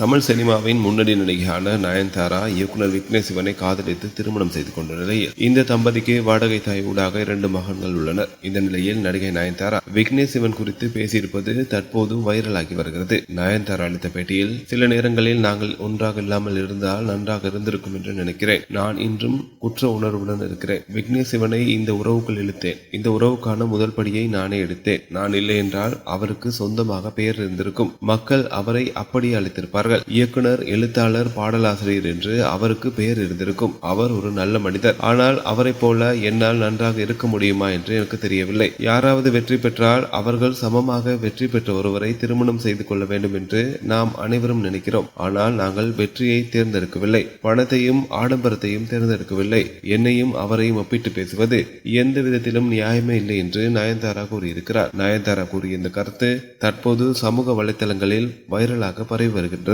தமிழ் சினிமாவின் முன்னணி நடிகையான நயன்தாரா இயக்குனர் விக்னேஷ் சிவனை காதலித்து திருமணம் செய்து கொண்ட நிலையில் இந்த தம்பதிக்கு வாடகை தாய் ஊடாக இரண்டு மகன்கள் உள்ளனர். இந்த நிலையில் நடிகை நயன்தாரா விக்னேஷ் சிவன் குறித்து பேசியிருப்பது தற்போது வைரலாகி வருகிறது. நயன்தாரா அளித்த பேட்டியில் சில நேரங்களில் நாங்கள் ஒன்றாக இல்லாமல் இருந்தால் நன்றாக இருந்திருக்கும் என்று நினைக்கிறேன். நான் இன்றும் குற்ற உணர்வுடன் இருக்கிறேன். விக்னேஷ் சிவனை இந்த உறவுக்குள் இழுத்தேன். இந்த உறவுக்கான முதல் படியை நானே எடுத்தேன். நான் இல்லை என்றால் அவருக்கு சொந்தமாக பெயர் இருந்திருக்கும். மக்கள் அவரை அப்படியே இருந்திருப்பார்கள் இயக்குனர் எழுத்தாளர் பாடலாசிரியர் என்று அவருக்கு பெயர் இருந்திருக்கும். அவர் ஒரு நல்ல மனிதர். ஆனால் அவரைப் போல என்னால் நன்றாக இருக்க முடியுமா என்று எனக்கு தெரியவில்லை. யாராவது வெற்றி பெற்றால் அவர்கள் சமமாக வெற்றி பெற்ற ஒருவரை திருமணம் செய்து கொள்ள வேண்டும் என்று நாம் அனைவரும் நினைக்கிறோம். ஆனால் நாங்கள் வெற்றியை தேர்ந்தெடுக்கவில்லை. பணத்தையும் ஆடம்பரத்தையும் தேர்ந்தெடுக்கவில்லை. என்னையும் அவரையும் ஒப்பிட்டு பேசுவது எந்த விதத்திலும் நியாயமே இல்லை என்று நயன்தாரா கூறியிருக்கிறார். நயன்தாரா கூறிய இந்த கருத்து தற்போது சமூக வலைத்தளங்களில் வைரலாக பரவி வருகின்றது.